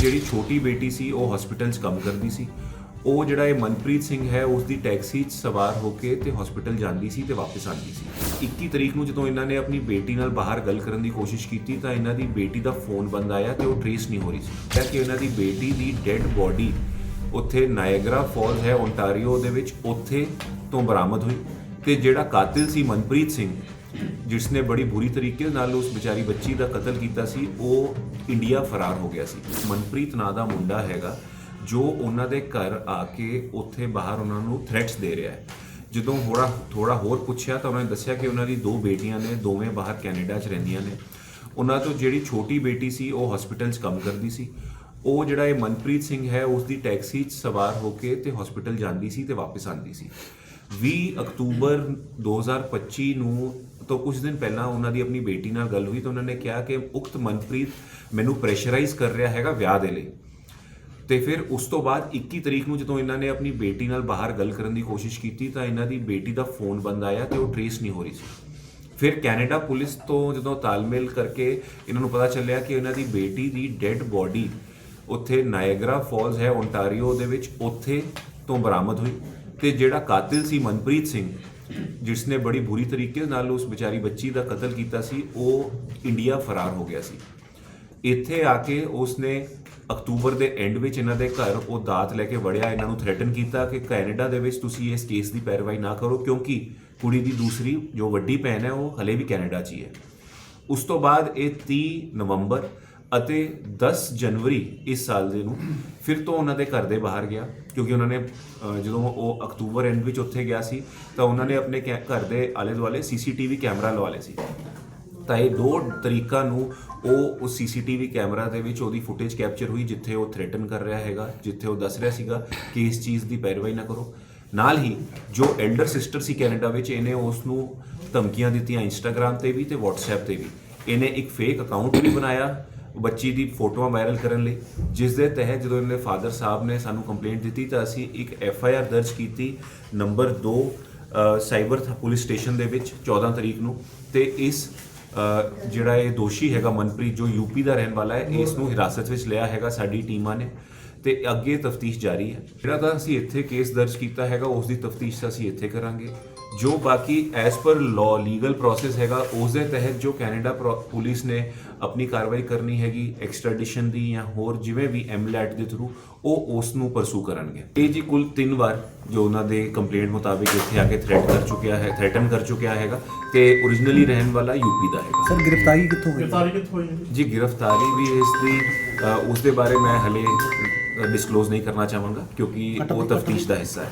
ਜਿਹੜੀ ਛੋਟੀ ਬੇਟੀ ਸੀ, ਉਹ ਹਸਪੀਟਲ 'ਚ ਕੰਮ ਕਰਦੀ ਸੀ। ਉਹ ਜਿਹੜਾ ਇਹ ਮਨਪ੍ਰੀਤ ਸਿੰਘ ਹੈ ਉਸ ਦੀ ਟੈਕਸੀ 'ਚ ਸਵਾਰ ਹੋ ਕੇ ਤੇ ਹਸਪੀਟਲ ਜਾਂਦੀ ਸੀ ਤੇ ਵਾਪਸ ਆਉਂਦੀ ਸੀ। 21 ਤਰੀਕ ਨੂੰ ਜਦੋਂ ਇਹਨਾਂ ਨੇ ਆਪਣੀ ਬੇਟੀ ਨਾਲ ਬਾਹਰ ਗੱਲ ਕਰਨ ਦੀ ਕੋਸ਼ਿਸ਼ ਕੀਤੀ, ਤਾਂ ਇਹਨਾਂ ਦੀ ਬੇਟੀ ਦਾ ਫੋਨ ਬੰਦ ਆਇਆ ਤੇ ਉਹ ਟ੍ਰੇਸ ਨਹੀਂ ਹੋ ਰਹੀ ਸੀ। ਕਿਹਾ ਕਿ ਇਹਨਾਂ ਦੀ ਬੇਟੀ ਦੀ ਡੈੱਡ ਬੋਡੀ ਉੱਥੇ ਨਾਇਗਰਾ ਫਾਲਸ ਹੈ ਓਨਟਾਰੀਓ ਦੇ ਵਿੱਚ, ਉੱਥੇ ਤੋਂ ਬਰਾਮਦ ਹੋਈ। ਤੇ ਜਿਹੜਾ ਕਾਤਿਲ ਸੀ ਮਨਪ੍ਰੀਤ ਸਿੰਘ ਜਿਸ ਨੇ ਬੜੀ ਬੁਰੀ ਤਰੀਕੇ ਨਾਲ ਉਸ ਵਿਚਾਰੀ ਬੱਚੀ ਦਾ ਕਤਲ ਕੀਤਾ ਸੀ, ਉਹ ਇੰਡੀਆ ਫਰਾਰ ਹੋ ਗਿਆ ਸੀ। ਮਨਪ੍ਰੀਤ ਨਾਂ ਦਾ ਮੁੰਡਾ ਹੈਗਾ, ਜੋ ਉਹਨਾਂ ਦੇ ਘਰ ਆ ਕੇ ਉੱਥੇ ਬਾਹਰ ਉਹਨਾਂ ਨੂੰ ਥ੍ਰੈਟਸ ਦੇ ਰਿਹਾ ਹੈ। ਜਦੋਂ ਥੋੜਾ ਥੋੜਾ ਹੋਰ ਪੁੱਛਿਆ ਤਾਂ ਉਹਨਾਂ ਨੇ ਦੱਸਿਆ ਕਿ ਉਹਨਾਂ ਦੀ ਦੋ ਬੇਟੀਆਂ ਨੇ, ਦੋਵੇਂ ਬਾਹਰ ਕੈਨੇਡਾ 'ਚ ਰਹਿੰਦੀਆਂ ਨੇ। ਉਹਨਾਂ ਤੋਂ ਜਿਹੜੀ ਛੋਟੀ ਬੇਟੀ ਸੀ, ਉਹ ਹਸਪੀਟਲ 'ਚ ਕੰਮ ਕਰਦੀ ਸੀ। ਉਹ ਜਿਹੜਾ ਇਹ ਮਨਪ੍ਰੀਤ ਸਿੰਘ ਹੈ, ਉਸ ਦੀ ਟੈਕਸੀ 'ਚ ਸਵਾਰ ਹੋ ਕੇ ਤੇ ਹਸਪੀਟਲ ਜਾਂਦੀ ਸੀ ਤੇ ਵਾਪਸ ਆਉਂਦੀ ਸੀ। 20 ਅਕਤੂਬਰ 2025 ਨੂੰ ਤੋਂ ਕੁਝ ਦਿਨ ਪਹਿਲਾਂ ਉਹਨਾਂ ਦੀ ਆਪਣੀ ਬੇਟੀ ਨਾਲ ਗੱਲ ਹੋਈ ਤਾਂ ਉਹਨਾਂ ਨੇ ਕਿਹਾ ਕਿ ਉਕਤ ਮਨਪ੍ਰੀਤ ਮੈਨੂੰ ਪ੍ਰੈਸ਼ਰਾਈਜ਼ ਕਰ ਰਿਹਾ ਹੈਗਾ ਵਿਆਹ ਦੇ ਲਈ। ਤੇ ਫਿਰ ਉਸ ਤੋਂ ਬਾਅਦ 21 ਤਰੀਕ ਨੂੰ ਜਦੋਂ ਇਹਨਾਂ ਨੇ ਆਪਣੀ ਬੇਟੀ ਨਾਲ ਬਾਹਰ ਗੱਲ ਕਰਨ ਦੀ ਕੋਸ਼ਿਸ਼ ਕੀਤੀ ਤਾਂ ਇਹਨਾਂ ਦੀ ਬੇਟੀ ਦਾ ਫੋਨ ਬੰਦ ਆਇਆ ਤੇ ਉਹ ਟ੍ਰੇਸ ਨਹੀਂ ਹੋ ਰਹੀ ਸੀ। ਫਿਰ ਕੈਨੇਡਾ ਪੁਲਿਸ ਤੋਂ ਜਦੋਂ ਤਾਲਮੇਲ ਕਰਕੇ ਇਹਨਾਂ ਨੂੰ ਪਤਾ ਚੱਲਿਆ ਕਿ ਇਹਨਾਂ ਦੀ ਬੇਟੀ ਦੀ ਡੈੱਡ ਬੋਡੀ ਉੱਥੇ ਨਾਇਗਰਾ ਫਾਲਸ ਹੈ ਓਨਟਾਰੀਓ ਦੇ ਵਿੱਚ, ਉੱਥੇ ਤੋਂ ਬਰਾਮਦ ਹੋਈ। ਤੇ ਜਿਹੜਾ ਕਾਤਿਲ ਸੀ ਮਨਪ੍ਰੀਤ ਸਿੰਘ ਜਿਸ ਨੇ ਬੜੀ ਬੁਰੀ ਤਰੀਕੇ ਨਾਲ ਉਸ ਵਿਚਾਰੀ ਬੱਚੀ ਦਾ ਕਤਲ ਕੀਤਾ ਸੀ, ਉਹ ਇੰਡੀਆ ਫਰਾਰ ਹੋ ਗਿਆ ਸੀ। ਇੱਥੇ ਆ ਕੇ ਉਸ ਨੇ ਅਕਤੂਬਰ ਦੇ ਐਂਡ ਵਿੱਚ ਇਹਨਾਂ ਦੇ ਘਰ ਉਹ ਦਾਤ ਲੈ ਕੇ ਵੜਿਆ, ਇਹਨਾਂ ਨੂੰ ਥ੍ਰੈਟਨ ਕੀਤਾ ਕਿ ਕੈਨੇਡਾ ਦੇ ਵਿੱਚ ਤੁਸੀਂ ਇਸ ਕੇਸ ਦੀ ਪੈਰਵਾਈ ਨਾ ਕਰੋ, ਕਿਉਂਕਿ ਕੁੜੀ ਦੀ ਦੂਸਰੀ ਜੋ ਵੱਡੀ ਭੈਣ ਹੈ, ਉਹ ਹਲੇ ਵੀ ਕੈਨੇਡਾ 'ਚ ਹੀ ਹੈ। ਉਸ ਤੋਂ ਬਾਅਦ ਇਹ 30 ਨਵੰਬਰ ਅਤੇ 10 ਜਨਵਰੀ ਇਸ ਸਾਲ ਦੇ ਨੂੰ ਫਿਰ ਤੋਂ ਉਹਨਾਂ ਦੇ ਘਰ ਦੇ ਬਾਹਰ ਗਿਆ, ਕਿਉਂਕਿ ਉਹਨਾਂ ਨੇ ਜਦੋਂ ਉਹ ਅਕਤੂਬਰ ਐਂਡ ਵਿੱਚ ਉੱਥੇ ਗਿਆ ਸੀ, ਤਾਂ ਉਹਨਾਂ ਨੇ ਆਪਣੇ ਕੈ- ਘਰ ਦੇ ਆਲੇ ਦੁਆਲੇ ਸੀਸੀਟੀਵੀ ਕੈਮਰਾ ਲਵਾ ਲਏ ਸੀ। ਤਾਂ ਇਹ ਦੋ ਤਰੀਕਾਂ ਨੂੰ ਉਹ ਉਸ ਸੀਸੀਟੀਵੀ ਕੈਮਰਾ ਦੇ ਵਿੱਚ ਉਹਦੀ ਫੁਟੇਜ ਕੈਪਚਰ ਹੋਈ, ਜਿੱਥੇ ਉਹ ਥ੍ਰੈਟਨ ਕਰ ਰਿਹਾ ਹੈਗਾ, ਜਿੱਥੇ ਉਹ ਦੱਸ ਰਿਹਾ ਸੀਗਾ ਕਿ ਇਸ ਚੀਜ਼ ਦੀ ਪੈਰਵਾਈ ਨਾ ਕਰੋ। ਨਾਲ ਹੀ ਜੋ ਐਲਡਰ ਸਿਸਟਰ ਸੀ ਕੈਨੇਡਾ ਵਿੱਚ, ਇਹਨੇ ਉਸ ਨੂੰ ਧਮਕੀਆਂ ਦਿੱਤੀਆਂ ਇੰਸਟਾਗ੍ਰam ਤੇ ਵੀ ਤੇ WhatsApp ਤੇ ਵੀ। ਇਹਨੇ ਇੱਕ ਫੇਕ ਅਕਾਊਂਟ ਵੀ ਬਣਾਇਆ ਬੱਚੀ ਦੀ ਫੋਟੋਆਂ ਵਾਇਰਲ ਕਰਨ ਲਈ ਜਿਸ ਦੇ ਤਹਿਤ ਜਦੋਂ ਇਹਨੇ ਫਾਦਰ ਸਾਹਿਬ ਨੇ ਸਾਨੂੰ ਕੰਪਲੇਂਟ ਦਿੱਤੀ ਤਾਂ ਅਸੀਂ ਇੱਕ ਐਫ ਆਈ ਆਰ ਦਰਜ ਕੀਤੀ ਨੰਬਰ 2 ਸਾਈਬਰ ਪੁਲਿਸ ਸਟੇਸ਼ਨ ਦੇ ਵਿੱਚ 14 ਤਰੀਕ ਨੂੰ ਤੇ ਇਸ ਜਿਹੜਾ ਇਹ ਦੋਸ਼ੀ ਹੈਗਾ ਮਨਪ੍ਰੀਤ ਜੋ ਯੂਪੀ ਦਾ ਰਹਿਣ ਵਾਲਾ ਹੈ, ਇਸ ਨੂੰ ਹਿਰਾਸਤ ਵਿੱਚ ਲਿਆ ਹੈਗਾ ਸਾਡੀ ਟੀਮਾਂ ਨੇ। ਤੇ ਅੱਗੇ ਤਫਤੀਸ਼ ਜਾਰੀ ਹੈ। ਜਿਹੜਾ ਤਾਂ ਅਸੀਂ ਇੱਥੇ ਕੇਸ ਦਰਜ ਕੀਤਾ ਹੈਗਾ ਉਸ ਦੀ ਤਫਤੀਸ਼ ਅਸੀਂ ਇੱਥੇ ਕਰਾਂਗੇ। ਜੋ ਬਾਕੀ as per law legal process ਹੈਗਾ ਉਸ ਦੇ ਤਹਿਤ ਜੋ ਕੈਨੇਡਾ ਪ੍ਰੋ- ਪੁਲਿਸ ਨੇ ਆਪਣੀ ਕਾਰਵਾਈ ਕਰਨੀ ਹੈਗੀ ਐਕਸਟ੍ਰੈਡੀਸ਼ਨ ਦੀ ਜਾਂ ਹੋਰ ਜਿਵੇਂ ਵੀ ਐਮਲੈਟ ਦੇ ਥਰੂ ਉਹ ਉਸ ਨੂੰ ਪਰਸੂ ਕਰਨਗੇ। ਇਹ ਜੀ ਕੁੱਲ ਤਿੰਨ ਵਾਰ ਜੋ ਉਹਨਾਂ ਦੇ ਕੰਪਲੇਂਟ ਮੁਤਾਬਿਕ ਇੱਥੇ ਆ ਕੇ ਥ੍ਰੈਟ ਕਰ ਚੁੱਕਿਆ ਹੈ ਥ੍ਰੈਟਨ ਕਰ ਚੁੱਕਿਆ ਹੈਗਾ ਤੇ originally ਰਹਿਣ ਵਾਲਾ ਯੂਪੀ ਦਾ ਹੈਗਾ। ਸਰ ਗ੍ਰਿਫਤਾਰੀ ਕਿੱਥੋਂ ਹੋਈ? ਗ੍ਰਿਫਤਾਰੀ ਕਿੱਥੋਂ ਹੋਈ? ਜੀ? ਗ੍ਰਿਫਤਾਰੀ ਵੀ ਇਸ ਦੀ ਉਸ ਦੇ ਬਾਰੇ ਮੈਂ ਹਲੇ ਡਿਸਕਲੋਜ਼ ਨਹੀਂ ਕਰਨਾ ਚਾਹਾਂਗਾ ਕਿਉਂਕਿ ਉਹ ਤਫਤੀਸ਼ ਦਾ ਹਿੱਸਾ ਹੈ।